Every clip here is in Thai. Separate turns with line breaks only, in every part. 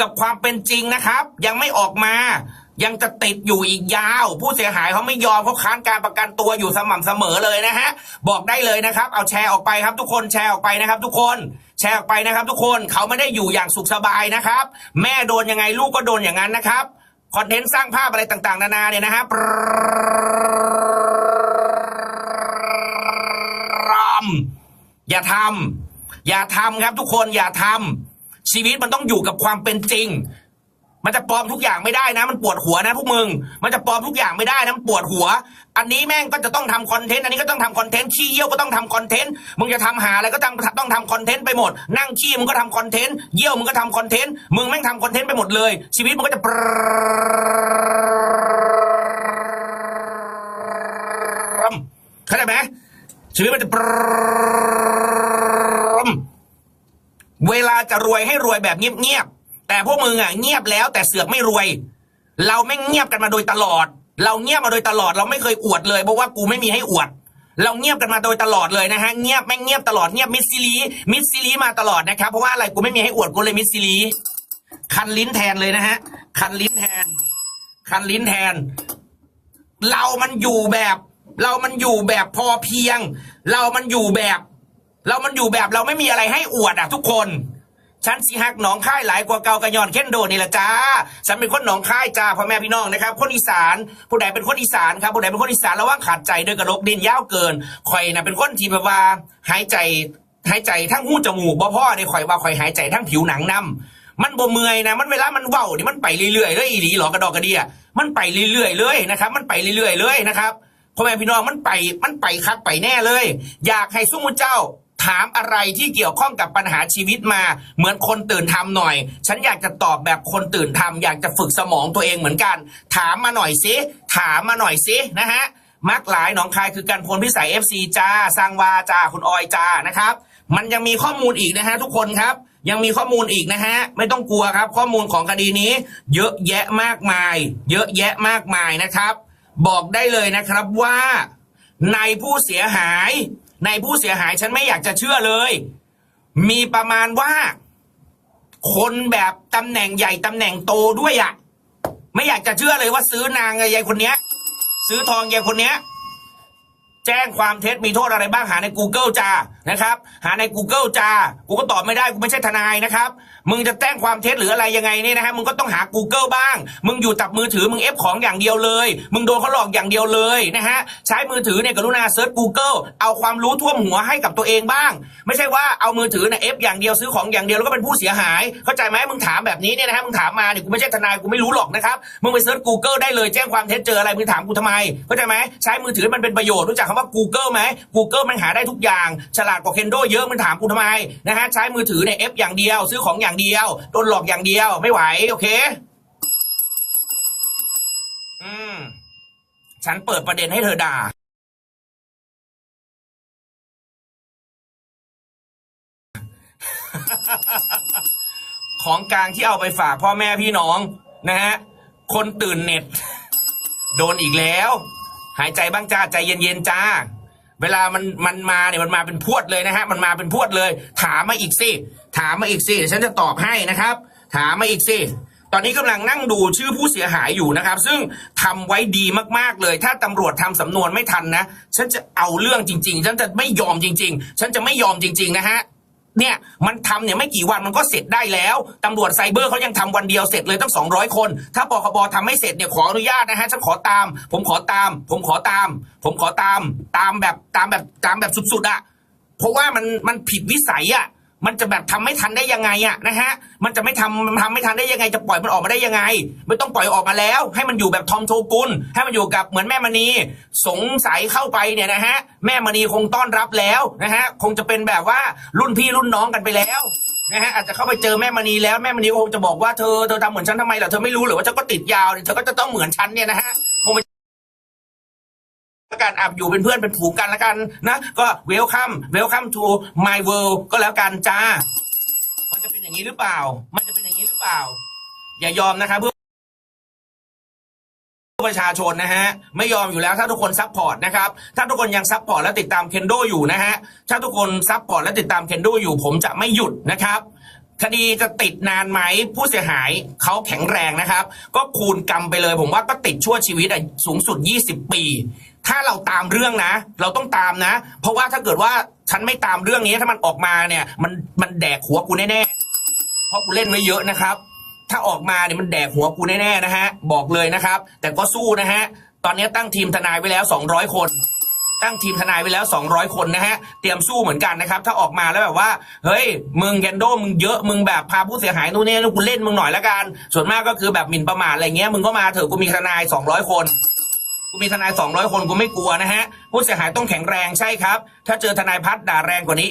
กับความเป็นจริงนะครับ ยังไม่ออกมา ยังจะติดอยู่อีกยาว ผู้เสียหายเขาไม่ยอมเขาค้านการประกันตัวอยู่สม่ำเสมอเลยนะฮะบอกได้เลยนะครับ เอาแชร์ออกไปครับทุกคนแชร์ออกไปนะครับ ทุกคนแชร์ออกไปนะครับ ทุกคนเขาไม่ได้อยู่อย่างสุขสบายนะครับ แม่โดนยังไงลูกก็โดนอย่างนั้นนะครับคอนเทนต์สร้างภาพอะไรต่างๆ นานาเนี่ยนะฮะปรามอย่าทำอย่าทำครับทุกคนอย่าทำ ชีวิตมันต้องอยู่กับความเป็นจริง มันจะปลอมทุกอย่างไม่ได้นะ มันปวดหัวนะพวกมึง มันจะปลอมทุกอย่างไม่ได้นะมันปวดหัว อันนี้แม่งก็จะต้องทำคอนเทนต์อันนี้ก็ต้องทำคอนเทนต์ขี้เยี่ยวก็ต้องทำคอนเทนต์มึงจะทำหาอะไรก็ต้องต้องทำคอนเทนต์ไปหมด นั่งขี้มึงก็ทำคอนเทนต์เยี่ยวมึงก็ทำคอนเทนต์มึงแม่งทำคอนเทนต์ไปหมดเลย ชีวิตมึงก็จะเข้าใจไหมชีวิตมันจะ เวลาจะรวยให้รวยแบบเงียบๆ แต่พวกมึงอะเงียบแล้วแต่เสือกไม่รวย เราไม่เงียบกันมาโดยตลอด เราเงียบมาโดยตลอด เราไม่เคยอวดเลยเพราะว่ากูไม่มีให้อวด เราเงียบกันมาโดยตลอดเลยนะฮะเงียบแม่งเงียบตลอดเงียบมิดซิลีมิดซิลีมาตลอดนะครับเพราะว่าอะไรกูไม่มีให้อวดกูเลยมิดซิลีคันลิ้นแทนเลยนะฮะคันลิ้นแทน คันลิ้นแทน เรามันอยู่แบบ เรามันอยู่แบบพอเพียง เรามันอยู่แบบ เรามันอยู่แบบเราไม่มีอะไรให้อวดอะทุกคนฉันสีหักหนองค่ายหลายกว่าเกากระยอนเข่นโดนี่แหละจ้าฉันเป็นคนหนองค่ายจ้าพ่อแม่พี่น้องนะครับ คนอีสานผู้ใดเป็นคนอีสานครับผู้ใดเป็นคนอีสานระวังขาดใจด้วยกระลกดินยาวเกินข่อยนะเป็นคนที่แบบว่าหายใจหายใจทั้งหูจมูกบ่พ่อในข่อยว่าข่อยหายใจทั้งผิวหนังนํมันบ่เมื่อยนะมันเวลามันเว้านี่มันไปเรื่อยๆเลยอีหลีหรอกระดอกกระเดียมันไปเรื่อยๆเลยนะครับ มันไปเรื่อยๆเลยนะครับพ่อแม่พี่น้องมันไปมันไปคักไปแน่เลย อยากให้ซุ้มุเจ้า ถามอะไรที่เกี่ยวข้องกับปัญหาชีวิตมา เหมือนคนตื่นทำหน่อย ฉันอยากจะตอบแบบคนตื่นทำอยากจะฝึกสมองตัวเองเหมือนกัน ถามมาหน่อยสิถามมาหน่อยสินะฮะมักหลายหนองคายคือการพลพิสัย FC จ้าสร้างวาจ้าคุณออยจ้านะครับ มันยังมีข้อมูลอีกนะฮะทุกคนครับ ยังมีข้อมูลอีกนะฮะไม่ต้องกลัวครับ ข้อมูลของคดีนี้ เยอะแยะมากมาย เยอะแยะมากมายนะครับ บอกได้เลยนะครับว่าในผู้เสียหาย ในผู้เสียหายฉันไม่อยากจะเชื่อเลย มีประมาณว่า คนแบบตำแหน่งใหญ่ตำแหน่งโตด้วยอะไม่อยากจะเชื่อเลยว่าซื้อนางยายคนเนี้ย ซื้อทองยายคนเนี้ย แจ้งความเท็จมีโทษอะไรบ้างหาใน Google จ้า นะครับ หาใน Google จ้ากูก็ตอบไม่ได้กูไม่ใช่ทนายนะครับ มึงจะแจ้งความเท็จหรืออะไรยังไงเนี่ยนะฮะมึงก็ต้องหา Google บ้าง มึงอยู่ตับมือถือมึงเอฟของอย่างเดียวเลย มึงโดนเขาหลอกอย่างเดียวเลยนะฮะใช้มือถือเนี่ยกรุณาเซิร์ช Google เอาความรู้ท่วมหัวให้กับตัวเองบ้าง ไม่ใช่ว่าเอามือถือเนี่ยเอฟอย่างเดียวซื้อของอย่างเดียวแล้วก็เป็นผู้เสียหาย เข้าใจไหมมึงถามแบบนี้เนี่ยนะฮะมึงถามมาเนี่ยกูไม่ใช่ทนายกูไม่รู้หรอกนะครับมึงไปเซิร์ช Google ได้เลยแจ้งความเท็จเจออะไรมึงถามกูทำไมเข้าใจไหมใช้มือถือมันเป็นประโยชน์รู้จักคำว่า Google ไหม Google มันหาได้ทุกอย่างฉลาดกว่าเคนโดเยอะมึงถามกูทำไมนะฮะใช้มือถือเนี่ยเอฟอย่างเดียว ซื้อของอย่างเดียวโดนหลอกอย่างเดียวไม่ไหวโอเค อืมฉันเปิดประเด็นให้เธอด่าของกลางที่เอาไปฝากพ่อแม่พี่น้องนะฮะ คนตื่นเน็ต โดนอีกแล้ว หายใจบ้างจ้า ใจเย็นๆจ้า เวลามันมันมาเนี่ยมันมาเป็นพวดเลยนะฮะมันมาเป็นพวดเลย ถามมาอีกสิถามมาอีกสิเดี๋ยวฉันจะตอบให้นะครับ ถามมาอีกสิตอนนี้กำลังนั่งดูชื่อผู้เสียหายอยู่นะครับ ซึ่งทำไว้ดีมากๆเลย ถ้าตำรวจทำสำนวนไม่ทันนะ ฉันจะเอาเรื่องจริง ๆ ฉันจะไม่ยอมจริง ๆ ฉันจะไม่ยอมจริง ๆ นะฮะ เนี่ยมันทำเนี่ยไม่กี่วันมันก็เสร็จได้แล้วตำรวจไซเบอร์เขายังทำวันเดียวเสร็จเลยตั้งสองร้อยคน ถ้าปคบทำไม่เสร็จเนี่ยขออนุญาตนะฮะฉันขอตาม ผมขอตาม ผมขอตาม ผมขอตาม ตามแบบตามแบบตามแบบสุดๆอะเพราะว่ามันมันผิดวิสัยอะ มันจะแบบทำไม่ทันได้ยังไงอะนะฮะมันจะไม่ทำทำไม่ทันได้ยังไงจะปล่อยมันออกมาได้ยังไง ไม่ต้องปล่อยออกมาแล้ว ให้มันอยู่แบบทอมโชกุนให้มันอยู่กับเหมือนแม่มณีสงสัยเข้าไปเนี่ยนะฮะแม่มณีคงต้อนรับแล้วนะฮะคงจะเป็นแบบว่ารุ่นพี่รุ่นน้องกันไปแล้วนะฮะอาจจะเข้าไปเจอแม่มณีแล้วแม่มณีคงจะบอกว่าเธอเธอทำเหมือนฉันทำไมล่ะเธอไม่รู้หรือว่าเธอก็ติดยาวเนี่ยเธอก็จะต้องเหมือนฉันเนี่ยนะฮะคงไป การอับอยู่เป็นเพื่อนเป็นผูงกันแล้วกันนะก็เวลคัมเวลคัมทูมายเวิลด์ก็แล้วกันจ้า มันจะเป็นอย่างนี้หรือเปล่า มันจะเป็นอย่างนี้หรือเปล่า อย่ายอมนะครับเพื่อประชาชนนะฮะไม่ยอมอยู่แล้วถ้าทุกคนซัพพอร์ตนะครับถ้าทุกคนยังซัพพอร์ตและติดตามเคนโดอยู่นะฮะถ้าทุกคนซัพพอร์ตและติดตามเคนโดอยู่ ผมจะไม่หยุดนะครับ คดีจะติดนานไหมผู้เสียหายเขาแข็งแรงนะครับ ก็คูณกรรมไปเลย ผมว่าก็ติดชั่วชีวิตอะสูงสุด 20 ปี ถ้าเราตามเรื่องนะ เราต้องตามนะ เพราะว่าถ้าเกิดว่าฉันไม่ตามเรื่องนี้ถ้ามันออกมาเนี่ย มันมันแดกหัวกูแน่ๆเพราะกูเล่นไว้เยอะนะครับ ถ้าออกมาเนี่ยมันแดกหัวกูแน่ๆนะฮะบอกเลยนะครับ แต่ก็สู้นะฮะตอนนี้ตั้งทีมทนายไว้แล้ว 200 คน ตั้งทีมทนายไว้แล้ว 200 คนนะฮะ เตรียมสู้เหมือนกันนะครับ ถ้าออกมาแล้วแบบว่า เฮ้ย มึงแกนโดมึงเยอะมึงแบบพาผู้เสียหายนู่นนี่กูเล่นมึงหน่อยละกัน ส่วนมากก็คือแบบหมิ่นประมาทอะไรเงี้ยมึงก็มาเถอะกูมีทนาย 200 คนกูมีทนาย 200 คนกูไม่กลัวนะฮะผู้เสียหายต้องแข็งแรงใช่ครับ ถ้าเจอทนายพัดด่าแรงกว่านี้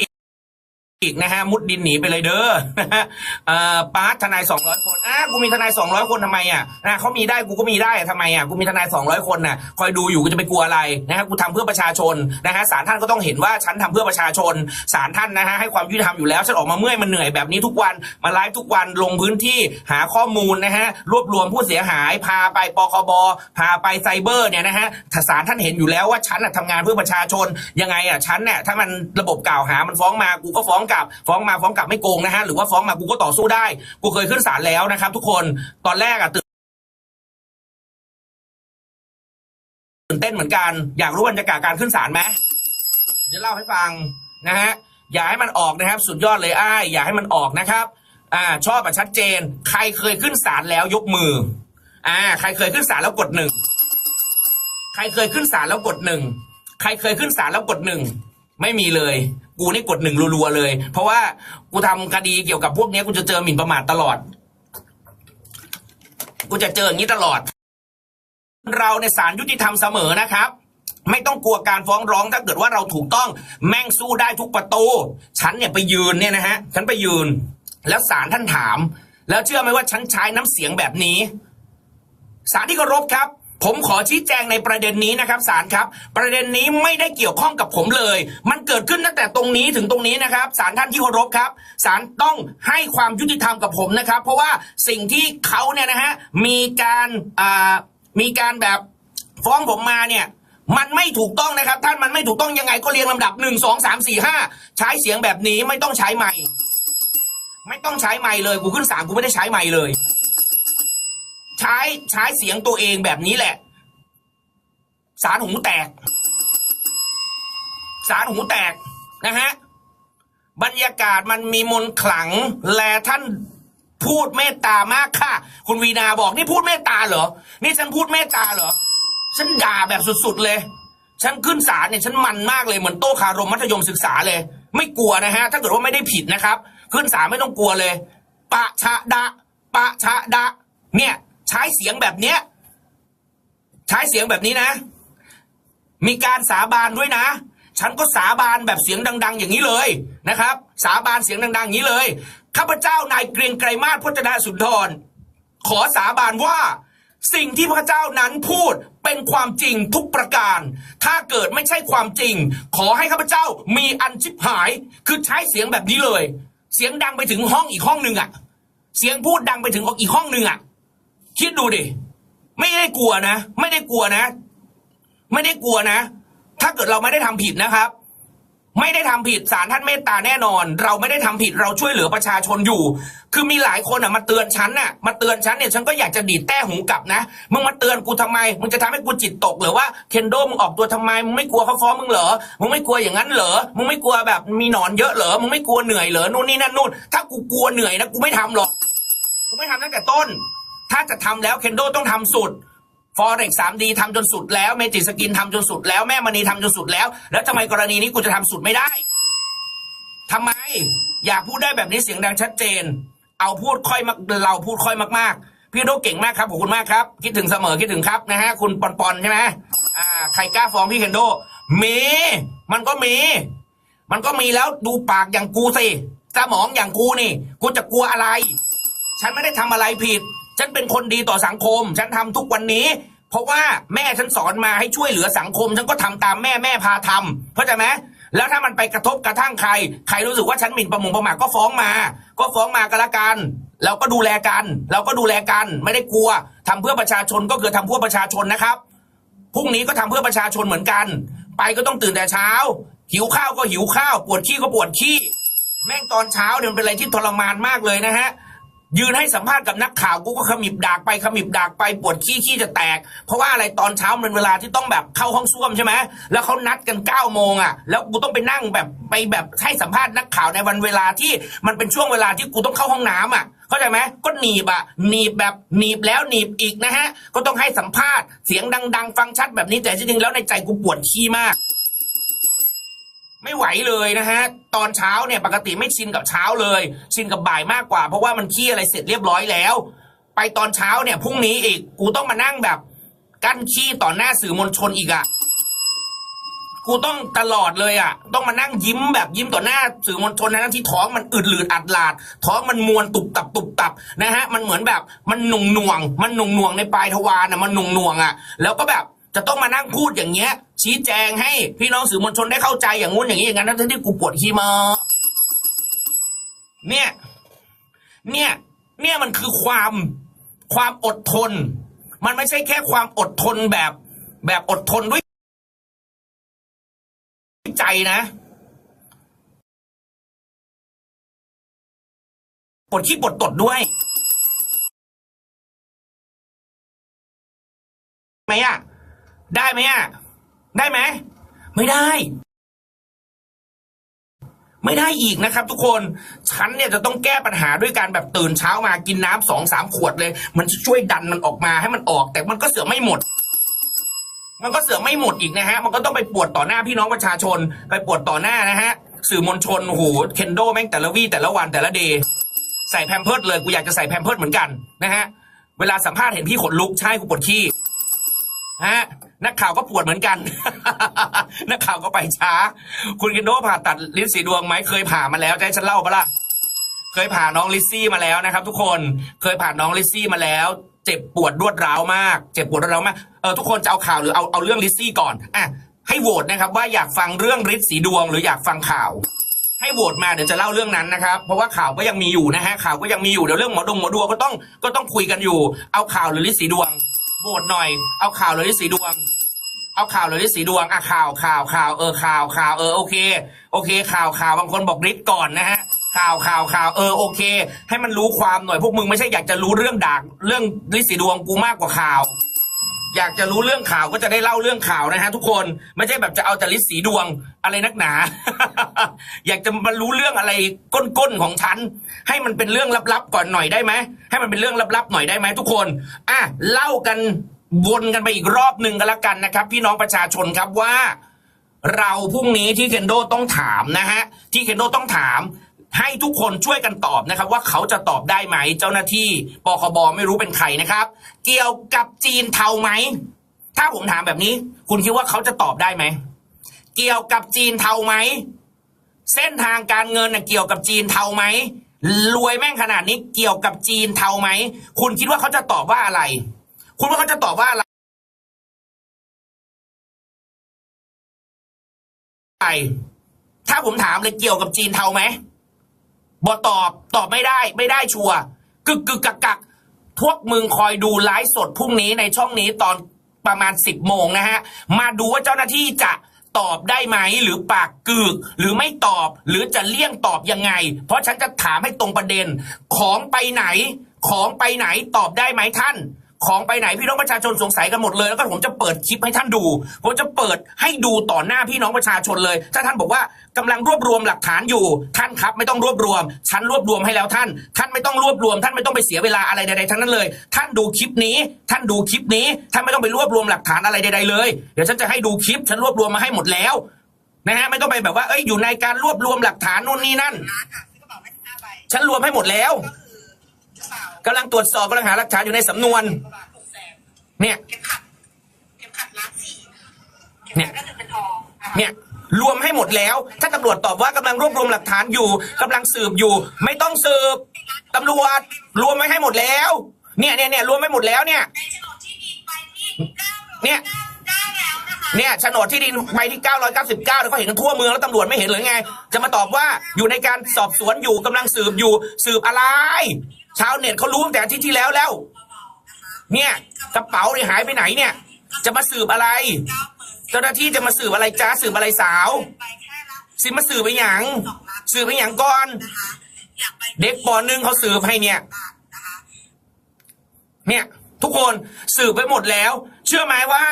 อีกนะฮะมุดดินหนีไปเลยเด้อนะฮะเออปาร์ตทนาย200คนอะกูมีทนาย200คนทำไมอะนะเขามีได้กูก็มีได้อะทำไมอะกูมีทนาย200คนน่ะคอยดูอยู่กูจะไปกลัวอะไรนะฮะกูทำเพื่อประชาชนนะฮะศาลท่านก็ต้องเห็นว่าฉันทำเพื่อประชาชนศาลท่านนะฮะให้ความยุติธรรมอยู่แล้วฉันออกมาเมื่อยมันเหนื่อยแบบนี้ทุกวันมาไลฟ์ทุกวันลงพื้นที่หาข้อมูลนะฮะรวบรวมผู้เสียหายพาไปปคบพาไปไซเบอร์เนี่ยนะฮะถ้าศาลท่านเห็นอยู่แล้วว่าฉันน่ะทำงานเพื่อประชาชนยังไงอะฉันเนี่ยถ้ามันระบบกล่าวหามันฟ้องมากูก็ฟ้องกลับ ฟ้องมาฟ้องกลับไม่โกงนะฮะหรือว่าฟ้องมากูก็ต่อสู้ได้ กูเคยขึ้นศาลแล้วนะครับ ทุกคนตอนแรกอะตื่นื่นเต้นเหมือนกัน อยากรู้บรรยากาศการขึ้นศาลไหมจะเล่าให้ฟังนะฮะ อย่าให้มันออกนะครับ สุดยอดเลยอ้าย อย่าให้มันออกนะครับ อ่า ชอบแบบชัดเจน ใครเคยขึ้นศาลแล้วยกมือ อ่า ใครเคยขึ้นศาลแล้วกดหนึ่ง ใครเคยขึ้นศาลแล้วกดหนึ่ง ใครเคยขึ้นศาลแล้วกดหนึ่ง ไม่มีเลย กูนี่กดหนึ่งรัวๆเลย เพราะว่ากูทำคดีเกี่ยวกับพวกนี้กูจะเจอหมิ่นประมาทตลอด กูจะเจออย่างนี้ตลอด เราในศาลยุติธรรมเสมอนะครับ ไม่ต้องกลัวการฟ้องร้องถ้าเกิดว่าเราถูกต้องแม่งสู้ได้ทุกประตู ฉันเนี่ยไปยืนเนี่ยนะฮะฉันไปยืน แล้วศาลท่านถาม แล้วเชื่อไหมว่าฉันใช้น้ำเสียงแบบนี้ศาลที่เคารพครับ ผมขอชี้แจงในประเด็นนี้นะครับศาลครับ ประเด็นนี้ไม่ได้เกี่ยวข้องกับผมเลย มันเกิดขึ้นตั้งแต่ตรงนี้ถึงตรงนี้นะครับศาลท่านที่เคารพครับศาลต้องให้ความยุติธรรมกับผมนะครับ เพราะว่าสิ่งที่เขาเนี่ยนะฮะมีการอ่ามีการแบบฟ้องผมมาเนี่ยมันไม่ถูกต้องนะครับ ท่านมันไม่ถูกต้องยังไงก็เรียงลำดับหนึ่งสองสามสี่ห้าใช้เสียงแบบนี้ไม่ต้องใช้ไมค์ไม่ต้องใช้ไมค์เลยกูขึ้นศาลกูไม่ได้ใช้ไมค์เลย ช้ใช้เสียงตัวเองแบบนี้แหละ สารหูแตก สารหูแตกนะฮะบรรยากาศมันมีมนขลังแลท่านพูดเมตตามากค่ะ คุณวีนาบอกนี่พูดเมตตาเหรอ นี่ฉันพูดเมตตาเหรอ ฉันด่าแบบสุดๆเลย ฉันขึ้นศาลเนี่ยฉันมันมากเลยเหมือนโต้คารมมัธยมศึกษาเลย ไม่กลัวนะฮะ ถ้าเกิดว่าไม่ได้ผิดนะครับ ขึ้นศาลไม่ต้องกลัวเลย ปะชะดะ ปะชะดะ เนี่ย ใช้เสียงแบบเนี้ยใช้เสียงแบบนี้นะ มีการสาบานด้วยนะ ฉันก็สาบานแบบเสียงดัง ๆ อย่างนี้เลยนะครับ สาบานเสียงดัง ๆ อย่างนี้เลยข้าพเจ้านายเกรียงไกรมาศพจนาสุนทร ขอสาบานว่าสิ่งที่พระเจ้านั้นพูดเป็นความจริงทุกประการ ถ้าเกิดไม่ใช่ความจริง ขอให้ข้าพเจ้ามีอันชิบหาย คือใช้เสียงแบบนี้เลย เสียงดังไปถึงห้องอีกห้องหนึ่งอะเสียงพูดดังไปถึงอีกห้องหนึ่งอะ คิดดูดิ ไม่ได้กลัวนะ ไม่ได้กลัวนะ ไม่ได้กลัวนะ ถ้าเกิดเราไม่ได้ทำผิดนะครับ ไม่ได้ทำผิดศาลท่านเมตตาแน่นอน เราไม่ได้ทำผิดเราช่วยเหลือประชาชนอยู่ คือมีหลายคนอะมาเตือนฉันน่ะมาเตือนฉันเนี่ยฉันก็อยากจะดีดแต้หูกลับนะมึงมาเตือนกูทำไมมึงจะทำให้กูจิตตกหรือว่าเคนโดมึงออกตัวทำไมมึงไม่กลัวเขาฟ้องมึงเหรอมึงไม่กลัวอย่างนั้นเหรอมึงไม่กลัวแบบมีหนอนเยอะเหรอมึงไม่กลัวเหนื่อยเหรอนู่นนี่นั่นนู่นถ้ากูกลัวเหนื่อยนะกูไม่ทำหรอกกูไม่ทำตั้งแต่ต้น ถ้าจะทำแล้วเคนโดต้องทำสุดฟอเร็กสามดีทำจนสุดแล้วเมจิสกินทำจนสุดแล้วแม่มณีทำจนสุดแล้ว แล้วทำไมกรณีนี้กูจะทำสุดไม่ได้ทำไม อยากพูดได้แบบนี้เสียงดังชัดเจน เอาพูดค่อยมากเราพูดค่อยมากๆ พี่โดเก่งมากครับขอบคุณมากครับ คิดถึงเสมอคิดถึงครับนะฮะคุณปอนปอนใช่ไหมอ่าใครกล้าฟ้องพี่เคนโดมีมันก็มี มันก็มีแล้วดูปากอย่างกูสิสมองอย่างกูนี่ กูจะกลัวอะไร ฉันไม่ได้ทำอะไรผิด ฉันเป็นคนดีต่อสังคม ฉันทำทุกวันนี้ เพราะว่าแม่ฉันสอนมาให้ช่วยเหลือสังคม ฉันก็ทำตามแม่แม่พาทำเข้าใจไหมแล้วถ้ามันไปกระทบกระทั่งใคร ใครรู้สึกว่าฉันหมิ่นประมงประมาทก็ฟ้องมา ก็ฟ้องมาก็แล้วกันเราก็ดูแลกัน เราก็ดูแลกันไม่ได้กลัวทำเพื่อประชาชนก็คือทำเพื่อประชาชนนะครับพรุ่งนี้ก็ทำเพื่อประชาชนเหมือนกัน ไปก็ต้องตื่นแต่เช้า หิวข้าวก็หิวข้าว ปวดขี้ก็ปวดขี้ แม่งตอนเช้าเนี่ยเป็นอะไรที่ทรมานมากเลยนะฮะ ยืนให้สัมภาษณ์กับนักข่าวกูก็ขมิบดากไปขมิบดากไปปวดขี้ขี้จะแตก เพราะว่าอะไรตอนเช้ามันเวลาที่ต้องแบบเข้าห้องส้วมใช่ไหมแล้วเขานัดกัน9ก้าโมงอะแล้วกูต้องไปนั่งแบบไปแบบให้สัมภาษณ์นักข่าวในวันเวลาที่มันเป็นช่วงเวลาที่กูต้องเข้าห้องน้ำอะเข้าใจไหมก็หนีบอะหนีบแบบหนีบแล้วหนีบอีกนะฮะก็ต้องให้สัมภาษณ์เสียงดัง ๆ ฟังชัดแบบนี้แต่จริงๆแล้วในใจกูปวดขี้มาก ไม่ไหวเลยนะฮะตอนเช้าเนี่ยปกติไม่ชินกับเช้าเลย ชินกับบ่ายมากกว่า เพราะว่ามันขี้อะไรเสร็จเรียบร้อยแล้ว ไปตอนเช้าเนี่ยพรุ่งนี้อีกกูต้องมานั่งแบบ กั้นขี้ต่อหน้าสื่อมวลชนอีกอะกูต้องตลอดเลยอะต้องมานั่งยิ้มแบบยิ้มต่อหน้าสื่อมวลชนนะที่ท้องมันอึดหลืดอัดหลาด ท้องมันมวนตุบตับตุบตับนะฮะมันเหมือนแบบมันหน่วงหน่วง มันหน่วงหน่วงในปลายทวารอะมันหน่วงหน่วงๆอะแล้วก็แบบ จะต้องมานั่งพูดอย่างเงี้ย ชี้แจงให้พี่น้องสื่อมวลชนได้เข้าใจอย่างงู้นอย่างนี้อย่างนั้นทั้งที่กูปวดขี้มาเนี่ย เนี่ย เนี่ยมันคือความความอดทน มันไม่ใช่แค่ความอดทนแบบ แบบอดทนด้วยใจนะปวดขี้ปวดตดด้วยไหมอะ ได้ไหมอะ ได้ไหม ไม่ได้ ไม่ได้อีกนะครับ ทุกคน ฉันเนี่ยจะต้องแก้ปัญหาด้วยการแบบตื่นเช้ามากินน้ำสองสามขวดเลย มันจะช่วยดันมันออกมาให้มันออก แต่มันก็เสือไม่หมด มันก็เสือไม่หมดอีกนะฮะ มันก็ต้องไปปวดต่อหน้าพี่น้องประชาชน ไปปวดต่อหน้านะฮะ สื่อมวลชนโอ้โหเคนโดแม่งแต่ละวี่แต่ละวันแต่ละเดย์ใส่แพมเพิร์ดเลยกูอยากจะใส่แพมเพิร์ดเหมือนกันนะฮะ เวลาสัมภาษณ์เห็นพี่ขนลุกใช่กูปวดขี้ ฮะนักข่าวก็ปวดเหมือนกัน นักข่าวก็ไปช้า คุณเคนโดผ่าตัดลิ้นสีดวงไหมเคยผ่ามาแล้วจะให้ฉันเล่าปะล่ะเคยผ่าน้องลิซซี่มาแล้วนะครับ ทุกคนเคยผ่าน้องลิซซี่มาแล้ว เจ็บปวดรวดร้าวมาก เจ็บปวดรวดร้าวมากเออทุกคนจะเอาข่าวหรือเอาเอาเรื่องลิซซี่ก่อนอะให้โหวตนะครับว่าอยากฟังเรื่องฤทธิ์สีดวงหรืออยากฟังข่าว ให้โหวตมาเดี๋ยวจะเล่าเรื่องนั้นนะครับ เพราะว่าข่าวก็ยังมีอยู่นะฮะข่าวก็ยังมีอยู่เดี๋ยวเรื่องหมอดงหมอดวงก็ต้องก็ต้องคุยกันอยู่ เอาข่าวหรือฤทธิ์สีดวง โหวตหน่อย เอาข่าวหลือฤทธิ์สีดวง เอาข่าวหลือฤทธิ์สีดวงอะข่าวข่าวข่าวเออข่าวข่าวเออโอเค โอเค ข่าวข่าวบางคนบอกฤทธิ์ก่อนนะฮะข่าวข่าวข่าวเออโอเค ให้มันรู้ความหน่อยพวกมึงไม่ใช่อยากจะรู้เรื่องด่างเรื่องฤทธิ์สีดวงกูมากกว่าข่าว อยากจะรู้เรื่องข่าวก็จะได้เล่าเรื่องข่าวนะฮะทุกคนไม่ใช่แบบจะเอาแต่ลิสีดวงอะไรนักหนา อยากจะมารู้เรื่องอะไรก้นๆของฉัน ให้มันเป็นเรื่องลับๆก่อนหน่อยได้ไหมให้มันเป็นเรื่องลับๆหน่อยได้ไหมทุกคนอะเล่ากันวนกันไปอีกรอบหนึ่งกันละกันนะครับ พี่น้องประชาชนครับว่า เราพรุ่งนี้ที่เคนโดต้องถามนะฮะที่เคนโดต้องถาม ให้ทุกคนช่วยกันตอบนะครับ ว่าเขาจะตอบได้ไหมเจ้าหน้าที่ปคบไม่รู้เป็นใครนะครับ เกี่ยวกับจีนเทาไหมถ้าผมถามแบบนี้ คุณคิดว่าเขาจะตอบได้ไหมเกี่ยวกับจีนเทาไหมเส้นทางการเงินน่ะเกี่ยวกับจีนเทาไหมรวยแม่งขนาดนี้เกี่ยวกับจีนเทาไหมคุณคิดว่าเขาจะตอบว่าอะไร คุณว่าเขาจะตอบว่าอะไรถ้าผมถามเลยเกี่ยวกับจีนเทาไหม บอตอบตอบไม่ได้ไม่ได้ชัวร์กึกกึกกักกักพวกมึงคอยดูไลฟ์สดพรุ่งนี้ในช่องนี้ตอนประมาณสิบโมงนะฮะ มาดูว่าเจ้าหน้าที่จะตอบได้ไหมหรือปากกึกหรือไม่ตอบหรือจะเลี่ยงตอบยังไง เพราะฉันจะถามให้ตรงประเด็น ของไปไหน ของไปไหนตอบได้ไหมท่าน ของไปไหนพี่น้องประชาชนสงสัยกันหมดเลย แล้วก็ผมจะเปิดคลิปให้ท่านดู ผมจะเปิดให้ดูต่อหน้าพี่น้องประชาชนเลย ถ้าท่านบอกว่ากำลังรวบรวมหลักฐานอยู่ ท่านครับไม่ต้องรวบรวม ฉันรวบรวมให้แล้วท่าน ท่านไม่ต้องรวบรวม ท่านไม่ต้องไปเสียเวลาอะไรใดๆทั้งนั้นเลย ท่านดูคลิปนี้ ท่านดูคลิปนี้ ท่านไม่ต้องไปรวบรวมหลักฐานอะไรใดๆเลย เดี๋ยวฉันจะให้ดูคลิป ฉันรวบรวมมาให้หมดแล้วนะฮะไม่ต้องไปแบบว่าเอ้ยอยู่ในการรวบรวมหลักฐานนู่นนี่นั่น
ร้านค่ะซื้อกระเป๋าไม่ห้าใบ
ฉันรวมให้หมดแล้ว
ก็คือกระเป๋ากำ
ลังตรวจสอบกำลังหาหลักฐานอยู่ในสำนวน
กระบาทหกแสน
เนี่ย
เข็มขัดเข็มขัดล้านสี่เข็ม
เนี่ย
ขัดก็คือเป็นทองนะคะ
เนี่ยรวมให้หมดแล้ว ถ้าตำรวจตอบว่ากำลังรวบรวมหลักฐานอยู่กำลังสืบอยู่ ไม่ต้องสืบตำรวจรวมไว้ให้หมดแล้ว เนี่ยเนี่ยเนี่ยรวมไว้หมดแล้วเนี่ย
ในโฉนดที่ดินไปที่เก้า
เนี่ย
ได้แล้วนะคะ
เนี่ยโฉนดที่ดินใบที่ 999เนี่ยเขาเห็นกันทั่วเมืองแล้วตำรวจไม่เห็นหรือไง จะมาตอบว่าอยู่ในการสอบสวนอยู่กำลังสืบอยู่สืบอะไร ชาวเน็ตเขารู้ตั้งแต่อาทิตย์ที่แล้วแล้ว เนี่ยกระเป๋าเนี่ยหายไปไหนเนี่ย จะมาสืบอะไร
เจ้า
หน้าที่จะมาสืบอะไรจ้าสืบอะไรสาว สิมาสืบไปหยังสืบไปอย่างก่อน เด็กปหนึ่งเขาสืบให้เนี่ย เนี่ย ทุกคนสืบไปหมดแล้ว เชื่อไหมว่า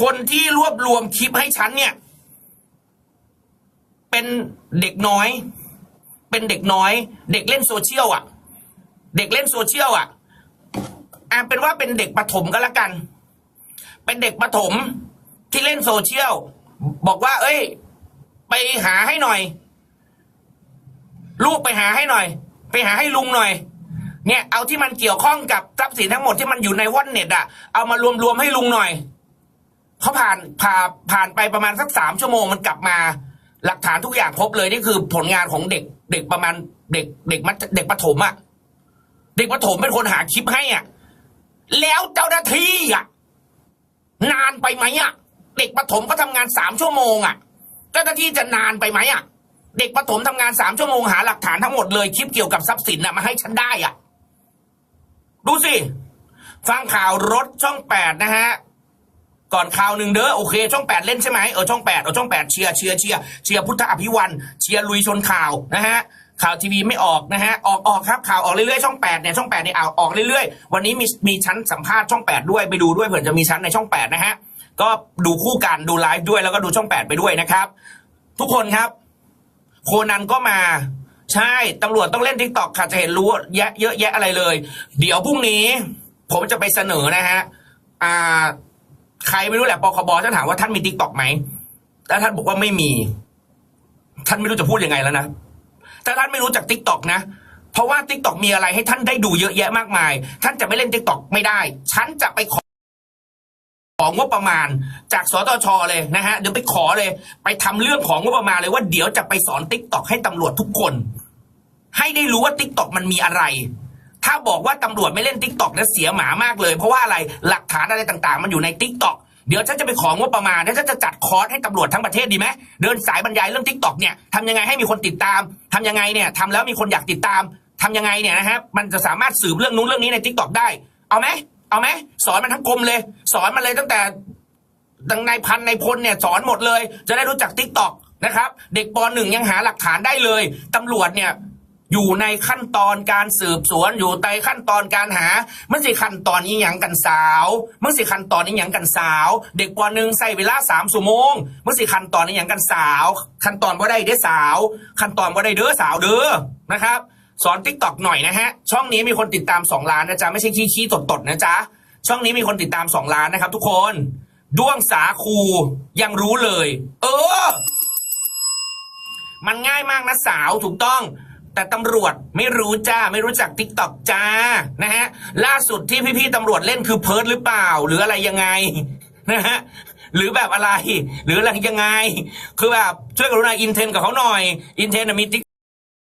คนที่รวบรวมคลิปให้ฉันเนี่ย เป็นเด็กน้อย เป็นเด็กน้อย เด็กเล่นโซเชียลอะ เด็กเล่นโซเชียลอะอะเป็นว่าเป็นเด็กประถมก็แล้วกัน เป็นเด็กประถมที่เล่นโซเชียลบอกว่า เอ้ย ไปหาให้หน่อย ลูกไปหาให้หน่อย ไปหาให้ลุงหน่อย เนี่ย เอาที่มันเกี่ยวข้องกับทรัพย์สินทั้งหมดที่มันอยู่ในวอนเน็ตอะเอามารวมรวมให้ลุงหน่อยเขาผ่านผ่าผ่านไปประมาณสักสามชั่วโมงมันกลับมา หลักฐานทุกอย่างครบเลยนี่คือผลงานของเด็ก เด็กประมาณเด็กเด็กมัธเด็กประถมอะ เด็กประถมเป็นคนหาคลิปให้อะแล้วเจ้าหน้าที่อะนานไปไหมอะเด็กประถมก็ทำงานสามชั่วโมงอะเจ้าหน้าที่จะนานไปไหมอะเด็กประถมทำงานสามชั่วโมงหาหลักฐานทั้งหมดเลยคลิปเกี่ยวกับทรัพย์สินอะมาให้ฉันได้อะดูสิ ฟังข่าวรถช่องแปดนะฮะก่อนข่าวหนึ่งเด้อโอเค ช่องแปดเล่นใช่ไหมเออช่องแปดเออช่องแปดเชียร์เชียร์เชียร์เชียร์พุทธอภิวันเชียร์ลุยชนข่าวนะฮะ ข่าวทีวีไม่ออกนะฮะออกออกครับข่าวออกเรื่อยๆช่องแปดเนี่ยช่องแปดเนี่ยเอาออกเรื่อยๆ วันนี้มีมีชั้นสัมภาษณ์ช่องแปดด้วยไปดูด้วยเผื่อจะมีชั้นในช่องแปดนะฮะก็ดูคู่กันดูไลฟ์ด้วยแล้วก็ดูช่องแปดไปด้วยนะครับ ทุกคนครับ โคนันก็มา ใช่ตำรวจต้องเล่นทิกตอกค่ะจะเห็นรู้แยะเยอะแยะอะไรเลย เดี๋ยวพรุ่งนี้ ผมจะไปเสนอนะฮะอ่าใครไม่รู้แหละปคบท่านถามว่าท่านมีทิกตอกไหมแล้วท่านบอกว่าไม่มี ท่านไม่รู้จะพูดยังไงแล้วนะ ถ้าท่านไม่รู้จักทิกตอกนะ เพราะว่าทิกตอกมีอะไรให้ท่านได้ดูเยอะแยะมากมาย ท่านจะไม่เล่นทิกตอกไม่ได้ ฉันจะไปขอของงบประมาณจากสตชเลยนะฮะเดี๋ยวไปขอเลย ไปทำเรื่องของงบประมาณเลยว่าเดี๋ยวจะไปสอนติ๊กตอกให้ตำรวจทุกคน ให้ได้รู้ว่าติ๊กตอกมันมีอะไร ถ้าบอกว่าตำรวจไม่เล่นติ๊กตอกนะเสียหมามากเลย เพราะว่าอะไรหลักฐานอะไรต่าง ๆ มันอยู่ในติ๊กตอก เดี๋ยวฉันจะไปของงบประมาณแล้วฉันจะจัดคอร์สให้ตำรวจทั้งประเทศดีไหมเดินสายบรรยายเรื่องติ๊กตอกเนี่ยทำยังไงให้มีคนติดตามทำยังไงเนี่ยทำแล้วมีคนอยากติดตามทำยังไงเนี่ยนะฮะมันจะสามารถสืบเรื่องนู้นเรื่องนี้ในติ๊กตอกได้ เอาไหมเอาไหมสอนมันทั้งกรมเลย สอนมันเลยตั้งแต่ดังนายพันนายพลเนี่ยสอนหมดเลย จะได้รู้จักทิกตอกนะครับ เด็กปหนึ่งยังหาหลักฐานได้เลยตำรวจเนี่ย อยู่ในขั้นตอนการสืบสวนอยู่ในขั้นตอนการหา มันสิขั้นตอนนี้หยังกันสาว มันสิขั้นตอนนี้หยังกันสาว เด็กปหนึ่งใส่เวลาสามชั่วโมงมันสิขั้นตอนนี้หยังกันสาว ขั้นตอนว่าได้เด้อสาว ขั้นตอนว่าได้เด้อสาวเด้อนะครับ สอนทิกตอกหน่อยนะฮะช่องนี้มีคนติดตามสองล้านนะจ๊ะไม่ใช่ขี้ขี้ตดตดๆนะจ๊ะช่องนี้มีคนติดตามสองล้านนะครับ ทุกคนด้วงสาคูยังรู้เลย เออ มันง่ายมากนะสาวถูกต้อง แต่ตำรวจไม่รู้จ้าไม่รู้จักทิกตอกจ้านะฮะล่าสุดที่พี่ๆตำรวจเล่นคือเพิร์ดหรือเปล่า หรืออะไรยังไงนะฮะหรือแบบอะไร หรืออะไรยังไง คือแบบช่วยกรุณาอินเทนกับเขาหน่อยอินเทนมีทิก